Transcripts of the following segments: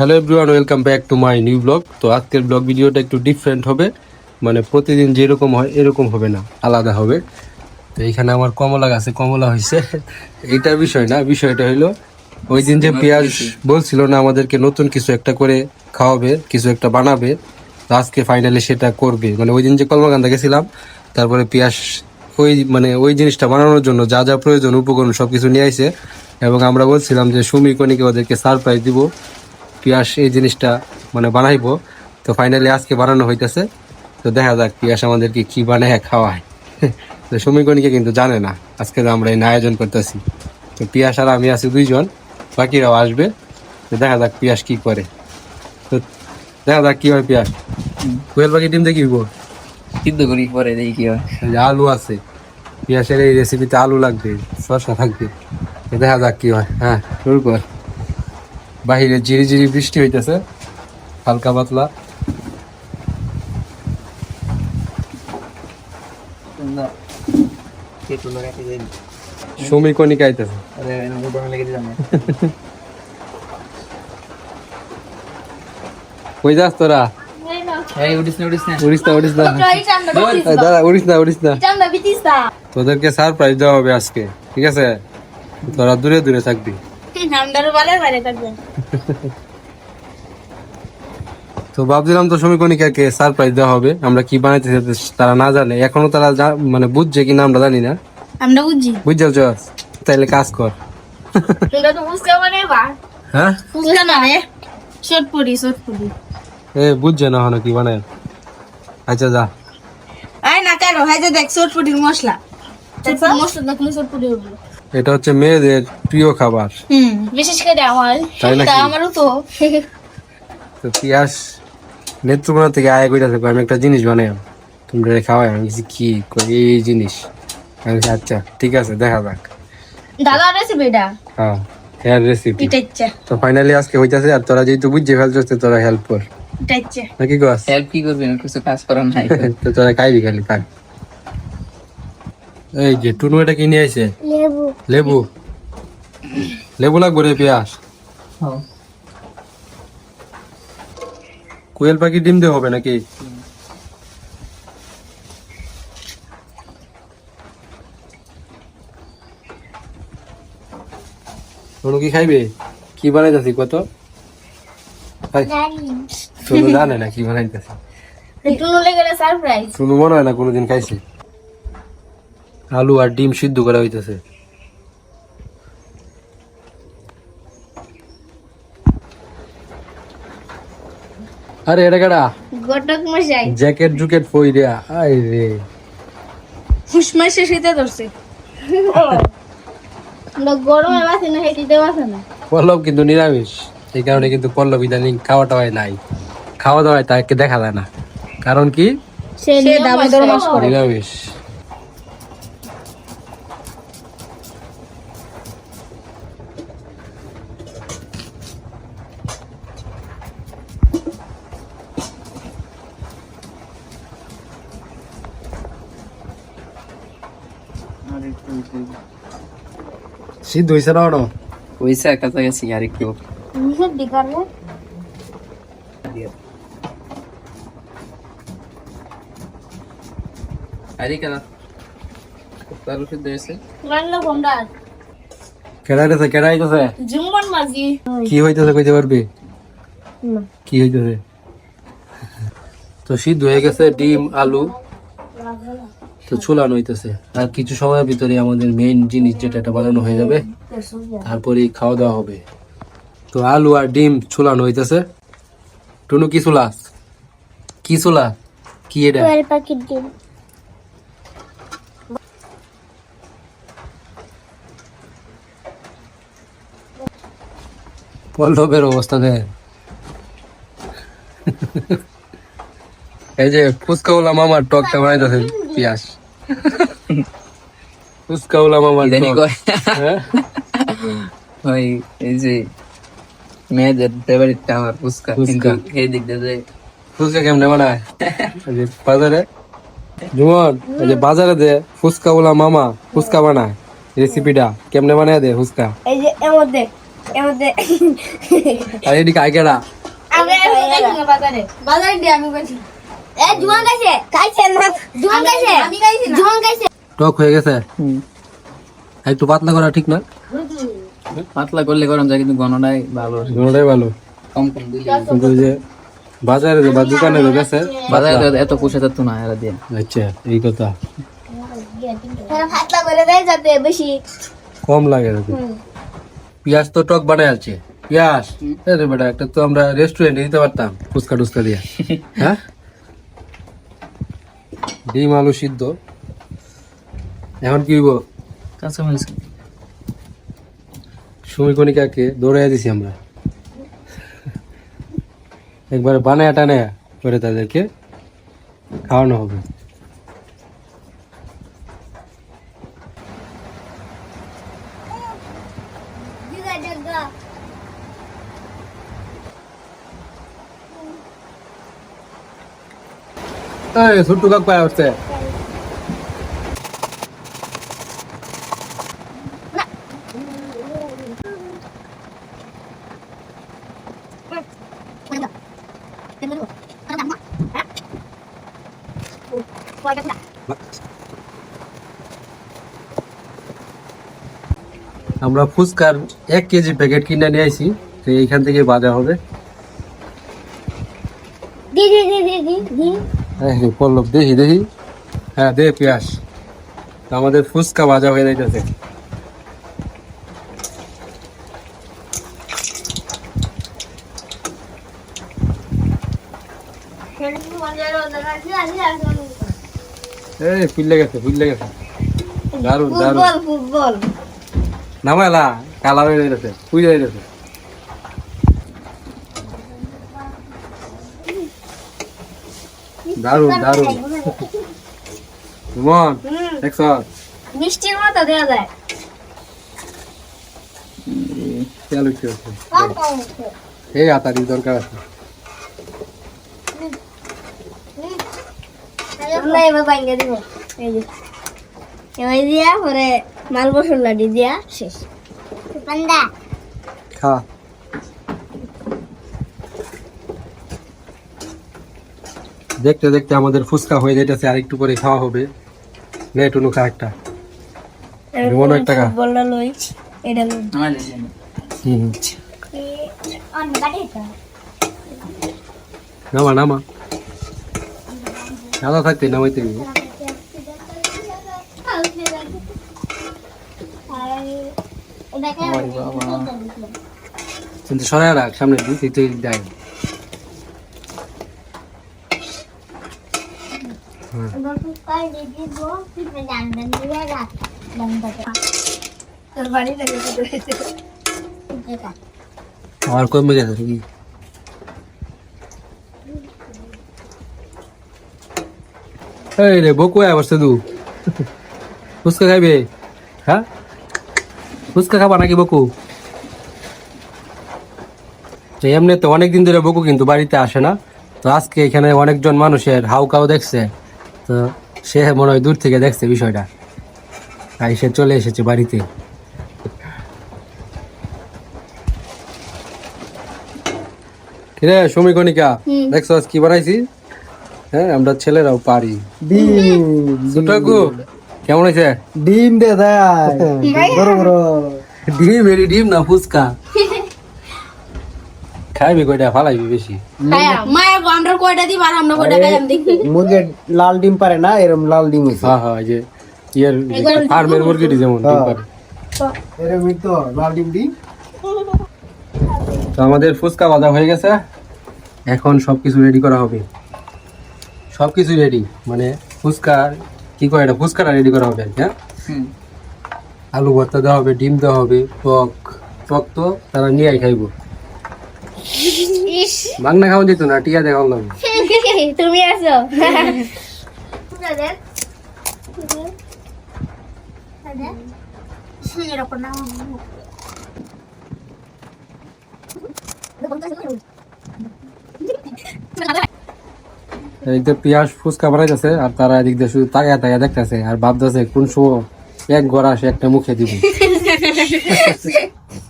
Hello everyone welcome back to my new blog তো আজকের blog ভিডিওটা একটু ডিফারেন্ট হবে। মানে প্রতিদিন যেরকম হয় এরকম হবে না আলাদা হবে। তো এইখানে আমার কমলা গাছে কমলা হয়েছে। এইটার বিষয় না বিষয়টা হইল ওই দিন যে পেঁয়াজ বলছিল না আমাদেরকে নতুন কিছু একটা করে খাওয়াবে কিছু একটা বানাবে তো আজকে ফাইনালি সেটা করবে। মানে ওই দিন যে কলমাকান্দা গেছিলাম তারপরে পেঁয়াজ ওই মানে ওই জিনিসটা বানানোর জন্য যা যা প্রয়োজন উপকরণ সব কিছু নিয়ে আইছে। এবং আমরা বলছিলাম যে সুমি কনিকে ওদেরকে সারপ্রাইজ দিব। পিয়াস এই জিনিসটা মানে বানাইবো। তো ফাইনালি আজকে বানানো হইতেছে। তো দেখা যাক পিয়াস আমাদেরকে কি বানায় খাওয়ায়। তো সমীকণিকে কিন্তু জানে না। আজকে তো আমরা এই আয়োজন করতেছি। তো পিয়াস আর আমি আছি দুইজন। বাকিরাও আসবে। তো দেখা যাক পিয়াস কি করে। তো দেখা যাক কি হয় পিয়াস। কোয়েল পাখি ডিম দেখি সিদ্ধ করি পরে দেখি কি হয়। আলু আছে। পিয়াসের এই রেসিপিতে আলু লাগবে শসা থাকবে। দেখা যাক কি হয়। হ্যাঁ। শুরু কর। বাহিরে ঝিরি ঝিরি বৃষ্টি হইতেছে হালকা পাতলা। আইতেছে। কই যাস তোরা? তোদেরকে সারপ্রাইজ দেওয়া হবে আজকে ঠিক আছে? তোরা দূরে দূরে থাকবি। তো ভাবছিলাম তো সমীকণিকাকে সারপ্রাইজ দেওয়া হবে আমরা কি বানাইতে তারা না জানে। এখনও তারা মানে বুঝছে কিনা আমরা জানি না। আমরা বুঝি বুঝছাল চস তাইলে কাজ কর। তোমরা তো বুঝতে পারে বা। হ্যাঁ? না রে এ বুঝছে না হনো কি বানায়। আচ্ছা যা। আয় না কেন হাই যে দেখ শর্টপুরির মশলা। মশলা দেখলে শর্টপুরি হবে এটা হচ্ছে মেয়েদের প্রিয় খাবার। হুম বিশেষ করে আমার। তা আমারও তো। তো পিয়াস নেত্রকোনা থেকে আয় কইতাছে কই আমি একটা জিনিস বানাই তোমরা খাওয়াই? আমি কিছু কি? এই জিনিস? আমি আচ্ছা ঠিক আছে দেখা যাক। দাদা রেসিপি এটা হ্যাঁ হেয়ার রেসিপি তো ফাইনালি আজকে হইতাছে আর তোরা যেহেতু বুঝছে ফেলছিস তো তোরা হেল্প কর। নাকি গাছ হেল্প কি করবি? না কিছু কাজ করার নাই। তো তোরা খাইবি খালি থাক এই যে টুনু এটা কি নিয়ে আইছে? লেবু। লেবু? লেবু লাগবে রে পেঁয়াজ। কোয়েল পাখি ডিম দিয়ে হবে নাকি? টুনু কি খাইবে? কি বানাইতেছি কত? টুনু জানে না কি বানাইতেছি। একটু নলে গেলে সারপ্রাইজ টুনু মনে হয় না কোনোদিন খাইছে। আলু আর ডিম সিদ্ধ করা হইতেছে। আরে এটা কেডা? গটক মশাই। জ্যাকেট জুকেট ফই দেয়া আই রে শীতে ধরছে। আমরা গরমে বাসি না হেঁটিতে বাসে না। পল্লব কিন্তু নিরামিষ। এই কারণে কিন্তু পল্লব ইদানিং খাওয়া টাওয়ায় নাই। খাওয়া দাওয়ায় তাকে দেখা যায় না। কারণ কি? সে দামোদর মাস করে। নিরামিষ। সিদ্ধ হয়েছে না ওনো পয়সা কাছাকাছি আর একটু নিষেধ দিকারে আরে কেন? তার সিদ্ধ হয়েছে রান্না কোনটা কেডাইতেছে কেডাইতেছে জুম্বন মাঝি। কি হইতেছে কইতে পারবি? কি হইতেছে? তো সিদ্ধ হয়ে গেছে ডিম আলু। তো চুলানো হইতেছে। আর কিছু সময়ের ভিতরে আমাদের মেইন জিনিস যেটা এটা বানানো হয়ে যাবে। তারপরে খাওয়া দাওয়া হবে। তো আলু আর ডিম চুলানো হইতেছে। টুনু কি চুলাস কি চুলা কি এটা? ডিম। পল্লবের অবস্থা দেখ। এই যে ফুচকাওয়ালা মামার টকটা বানাইতেছে পিয়াস। ফুচকাওয়ালা মামার ইদানি টক। কয় হ্যাঁ? ওই এই যে মেয়েদের ফেভারিটটা আমার ফুচকা ফুচকা। কিন্তু এই দিক দিয়ে ফুচকা কেমনে বানায়? বাজারে? জুমন এই যে বাজারে দে ফুচকাওয়ালা মামা ফুচকা বানায় রেসিপিটা কেমনে বানায় দে ফুচকা? এই যে এর মধ্যে এর মধ্যে। আর এদিকে আইকেরা আমরা বাজারে। বাজারে দিয়ে আমি বলছি এ জুয়ান গাইছে। খাইছে না। জুয়ান গাইছে। আমি গাইছি না। জুয়ান গাইছে। টক হয়ে গেছে। একটু পাতলা করা ঠিক না? পাতলা করলে গরম যায় কিন্তু ঘনটাই ভালো। ভালো। কম কম দিলে কিন্তু যে বাজারে বা দোকানে বেছে বাজারে তো এত পুষে তো না এরা দিয়ে। আচ্ছা এই কথা। ফাতলা করে দেয় যাতে বেশি কম লাগে পেঁয়াজ তো টক বানায় আছে পেঁয়াজ। আরে বেটা একটা তো আমরা রেস্টুরেন্টে দিতে পারতাম ফুচকা টুচকা দিয়ে। হ্যাঁ? ডিম আলু সিদ্ধ। এখন কি হইব? কাঁচা মরিচ সুমিকণিকাকে দৌড়াই দিছি আমরা। একবারে বানায় টানায় করে তাদেরকে খাওয়ানো হবে। এই ছোট্টু কাক পায় আমরা ফুচকার এক কেজি প্যাকেট কিনে নিয়ে আইছি, তো এইখান থেকে বাজা হবে দি দি দি দি দি দি এই যে পল্লব দেখি দেখি। হ্যাঁ দে পেঁয়াজ। আমাদের ফুচকা ভাজা হয়ে যাইতেছে। এই ফুললে গেছে ফুললে গেছে। দারুণ দারুণ ফুটবল কালার হয়ে যাইতেছে ফুল হয়ে যাইতেছে। দারুণ দারুণ সুমন দেখছ মিষ্টির মতো দেওয়া যায়। এই আতারি দরকার আছে। দিয়া পরে মাল মশলা দিয়া শেষ। খা। দেখতে দেখতে আমাদের ফুচকা হয়ে যাইতেছে আর একটু পরে খাওয়া হবে। নে টুনু খা একটা। মনে একটা খা। বললা লই এটা লই আমার লেগে হুম। নামা নামা। সাদা থাকতে নামাইতে। কিন্তু সরাই রাখ সামনে দিক তুই দেয় আর কমে গেছে ফুচকা খাইবে? হ্যাঁ? ফুচকা খাবা নাকি বকু? এমনি তো অনেকদিন ধরে বকু কিন্তু বাড়িতে আসে না। তো আজকে এখানে অনেকজন মানুষের হাউকাও দেখছে। তো সে মনে হয় দূর থেকে দেখছে বিষয়টা। তাই সে চলে এসেছে বাড়িতে। কিরে সমীকণিকা হুম। দেখছ আজ কি বানাইছি? হ্যাঁ আমরা ছেলেরাও পারি। ডিম। কেমন হয়েছে? ডিম দে দেয় বড় বড় ডিম এরি ডিম না ফুচকা? খাইবি কয়টা ফালাইবি বেশি? মায়ের আমরা কয়টা দিব আর আমরা কয়টা খাইলাম দেখি মুরগির লাল ডিম পারে না এরম লাল ডিম হ্যাঁ হ্যাঁ যে ইয়ের ফার্মের মুরগিটি যেমন ডিম হ্যাঁ। পারে। এরম তো লাল ডিম দি। তো আমাদের ফুচকা বাজা হয়ে গেছে। এখন সবকিছু রেডি করা হবে। সব সবকিছু রেডি মানে ফুচকা কি করে এটা ফুচকাটা রেডি করা হবে আর কি, হ্যাঁ? আলু ভর্তা দেওয়া হবে ডিম দেওয়া হবে টক টক তো তারা নিয়ে খাইবো। বাংলা খাওয়া যেত না টিয়া দেখাও লাগবে তুমি আছো এই যে পেঁয়াজ ফুচকা বানাইতেছে আর তারা এদিক দিয়ে শুধু তাকায় তাকায় দেখতেছে আর ভাবতেছে কোন সময় এক গড়া সে একটা মুখে দিব।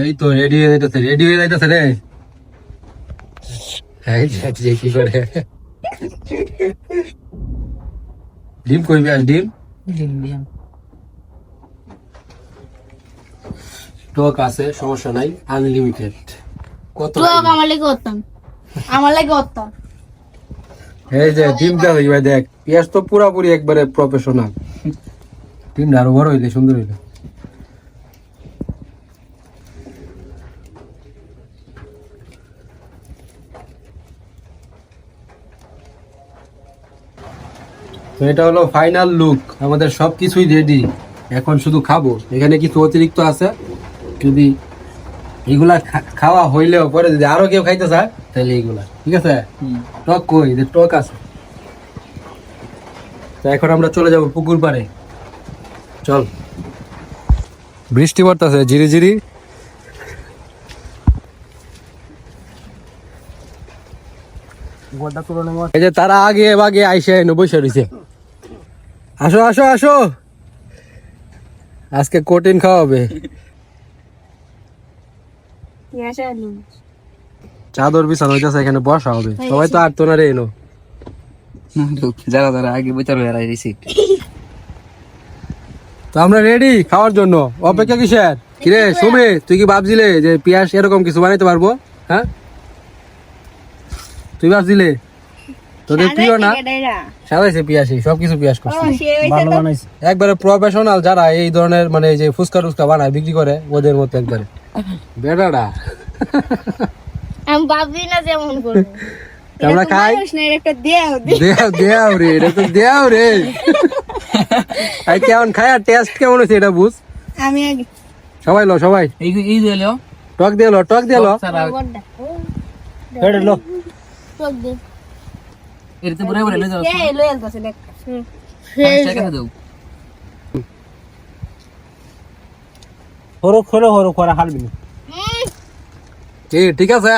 এই তো রেডি হয়ে যাইতেছে রেডি হয়ে যাইতেছে রে। এই দেখ যে কি করে? ডিম কইবি আর ডিম? টক আছে সমস্যা নাই আনলিমিটেড কত আমার লাগে করতাম আমার লাগে করতাম এই যে ডিমটা হইবা দেখ। পেঁয়াজ তো পুরাপুরি একবারে প্রফেশনাল ডিমটা আরও বড় হইলে সুন্দর হইলে। তো এটা হলো ফাইনাল লুক আমাদের সব কিছুই রেডি এখন শুধু খাব। এখানে কিছু অতিরিক্ত আছে। যদি এগুলা খাওয়া হইলেও পরে যদি আরও কেউ খাইতে চায় তাহলে এইগুলা। ঠিক আছে? টক কই? যে টক আছে। তো এখন আমরা চলে যাব পুকুর পাড়ে। চল। বৃষ্টি পড়তেছে ঝিরি ঝিরি। এই যে তারা আগে আগে আইসে বসে রয়েছে আসো আসো আসো। আজকে কঠিন খাওয়াবে। চাদর বিছানো হইতেছে এখানে বসা হবে। সবাই তো আর তো না রে এনো। যারা যারা আগে বিচার হয়ে রাইছি তো আমরা রেডি খাওয়ার জন্য। অপেক্ষা কিসের? কিরে শুভে তুই কি ভাবছিলে যে পিয়াস এরকম কিছু বানাইতে পারব? হ্যাঁ? তুই ভাবছিলে? তোদের প্রিয় না? সাজাইছে পিয়াসি সবকিছু পিয়াস করছে। ভালো বানাইছে। একবারে প্রফেশনাল যারা এই ধরনের মানে এই যে ফুচকা টুচকা বানায় বিক্রি করে ওদের মতো একবারে। বেটাটা আমি ভাবছি না যেমন করব। আমরা খাই? মানুষ না, একটা দেও। দেও দেও রে এটা তো দেও রে। আই কেমন খাই আর টেস্ট কেমন হয়েছে এটা বুঝ? আমি সবাই লো সবাই। এই এই দিলো টক দিয়ে লো টক দিয়ে লো। এটা লো। চোখ দে এর তো পুরো লয়াল তো দেখ দাও হরো খোলো হরো করা হালবি না ঠিক আছে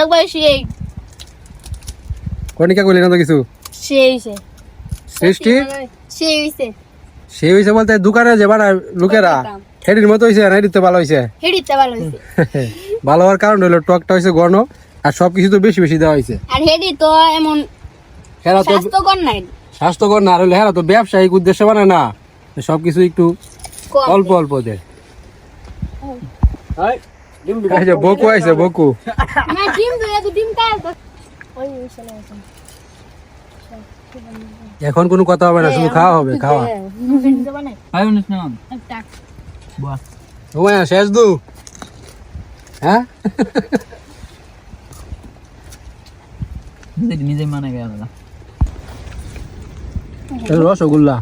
একবার সেই কনিকা কইলি না তো কিছু সেই সৃষ্টি সেই হইছে সে হইছে বলতে দোকানে যে বানায় লোকেরা হেডির মতো হইছে না হেডির তো ভালো হইছে হেডিতে ভালো হইছে ভালো হওয়ার কারণ হলো টকটা হইছে গণ আর সবকিছু তো বেশি বেশি দেওয়া হইছে আর হেডি তো এমন হেরা তো স্বাস্থ্যকর না হলে হেরা তো ব্যবসায়িক উদ্দেশ্যে বানায় না। সবকিছু একটু অল্প অল্প দেয় বকু আইছে বকু। না ডিম তো এত ডিম কাজ ওই চলে গেছে এখন কোনো কথা হবে না শুধু খাওয়া হবে খাওয়া। শেষ দু। হ্যাঁ? নিজে মানে গেল রসগোল্লা।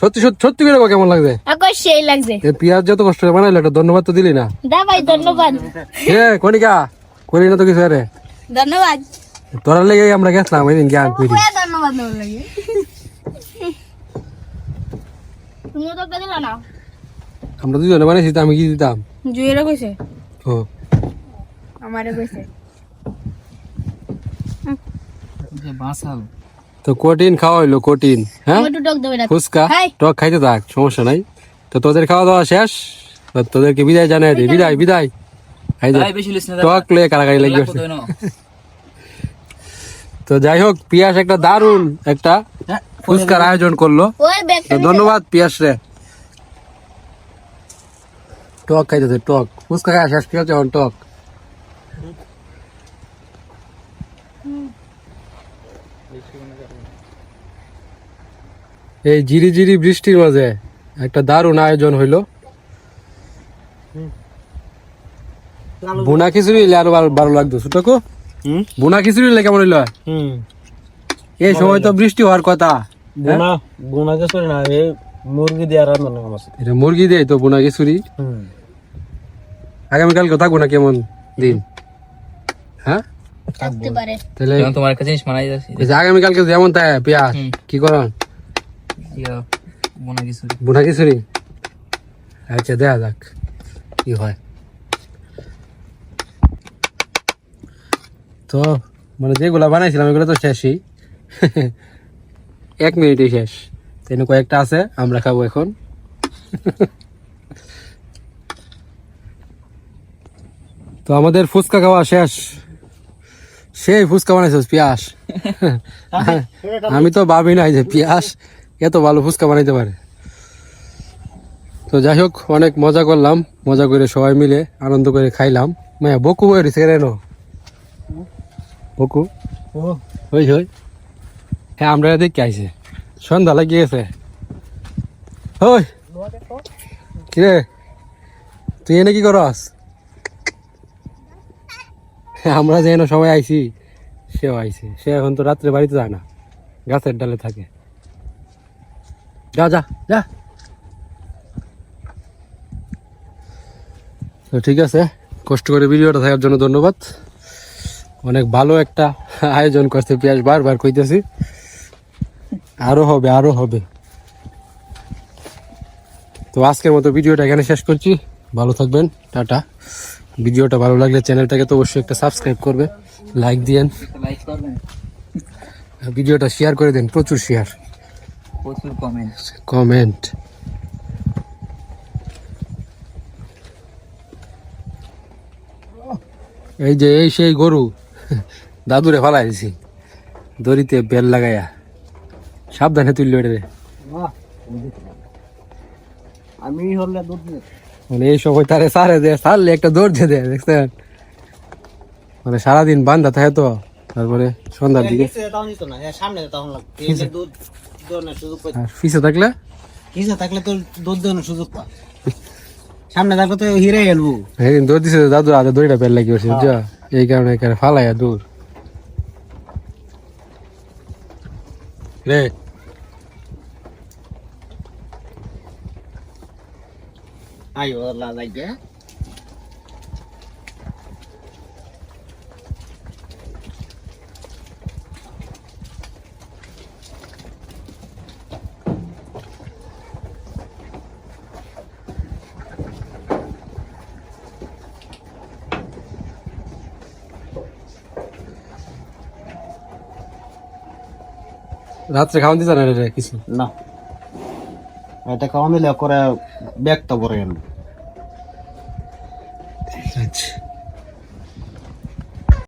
সত্যি সত্যি সত্যি করে কেমন লাগছে? সেই লাগছে। পিয়াজ যত কষ্ট করে বানাইলো এটা ধন্যবাদ তো দিলি না? দা ভাই ধন্যবাদ। কনিকা করি না তো কিছু আরে। ধন্যবাদ। তোরা লেগে আমরা গেছিলাম ওই দিন জ্ঞান করি ধন্যবাদ তুমিও তো দিলা না আমরা দুজনে বানাইছি তো আমি কি দিতাম? জুয়েরা কইছে। ও। আমারে কইছে। তো কঠিন খাওয়া হইল কঠিন হ্যাঁ? ফুচকা? টক খাইতে থাক সমস্যা নাই। তো তোদের খাওয়া দাওয়া শেষ? তোদেরকে বিদায় জানাই দিই বিদায় বিদায়। টক লয়ে কারাকারি লেগে গেছে তো যাই হোক পিয়াস একটা দারুণ একটা ফুচকার আয়োজন করল। ধন্যবাদ পিয়াস রে। টক খাইতেছে টক। ফুচকা খাই শেষ কি হচ্ছে এখন টক। এই জিরি জিরি বৃষ্টির মাঝে একটা দারুণ আয়োজন হইল। বুনা খিচুড়ি হইলে আরও ভালো- লাগতো ছোটকো হুম? বুনা খিচুড়ি হইলে কেমন হইল? হুম। এই সময় তো বৃষ্টি হওয়ার কথা। বোনা বোনা কে না এই মুরগি দিয়ে রান্না এটা মুরগি দেয় তো বুনা খিচুড়ি। থাকব না কেমন দিন? হ্যাঁ? তাহলে তোমার জিনিস মানাই যাচ্ছে আগামীকালকে যেমন তাই পেঁয়াজ কি করেন কিছু আচ্ছা দেখা যাক কি হয়। তো মানে যেগুলো বানাইছিলাম এগুলো তো শেষই। এক মিনিটই শেষ। তাই কয়েকটা আছে আমরা খাব এখন। তো আমাদের ফুচকা খাওয়া শেষ। সেই ফুচকা বানাইছে পিয়াস। আমি তো ভাবি নাই যে পিয়াস এত ভালো ফুচকা বানাইতে পারে। তো যাই হোক অনেক মজা করলাম মজা করে সবাই মিলে আনন্দ করে খাইলাম। মায়া বকু বই রয়েছে কেন? বকু? ওই ওই হ্যাঁ আমরা দেখে আইছে? সন্ধ্যা লাগিয়ে গেছে। ওই কিরে? তুই এনে কি করস? আমরা যেন সবাই আইছি সেও আইছে। সে এখন তো রাত্রে বাড়িতে যায় না গাছের ডালে থাকে। যা যা যা। তো ঠিক আছে কষ্ট করে ভিডিওটা থাকার জন্য ধন্যবাদ। অনেক ভালো একটা আয়োজন করছে পিয়াস বারবার কইতেছি। আরও হবে আরও হবে। তো আজকের মতো ভিডিওটা এখানে শেষ করছি। ভালো থাকবেন টাটা। ভিডিওটা ভালো লাগলে চ্যানেলটাকে তো অবশ্যই একটা সাবস্ক্রাইব করবে লাইক দিয়েন। লাইক ভিডিওটা শেয়ার করে দেন প্রচুর শেয়ার প্রচুর কমেন্ট কমেন্ট এই যে এই সেই গরু দাদুরে ফালাই দিছি। দড়িতে বেল লাগাইয়া। সাবধানে তুললো এটা রে। আমি হলে দুধ মানে এই সময় তারে সারে দেয় সারলে একটা দৌড় দিয়ে দেয় দেখছেন? মানে সারাদিন বান্ধা থাকে তো তারপরে সন্ধ্যার দিকে। সামনে তখন লাগতো এই যে দুধ দেওয়ার সুযোগ পাই পিছে থাকলে? কিসে থাকলে তোর দুধ দেওয়ার সুযোগ পা সামনে থাকলে তো হিরে এলবু সেদিন দৌড় দিছে দাদু আগে দড়িটা বেল লাগিয়ে উঠছে বুঝছ? এই কারণে এখানে ফালাইয়া দূর রে। আইও আল্লাহ লাগে রাত্রে খাওয়ান দিতে না কিছু? না। এটা খাওয়া দিলে করে ব্যাগটা পরে গেল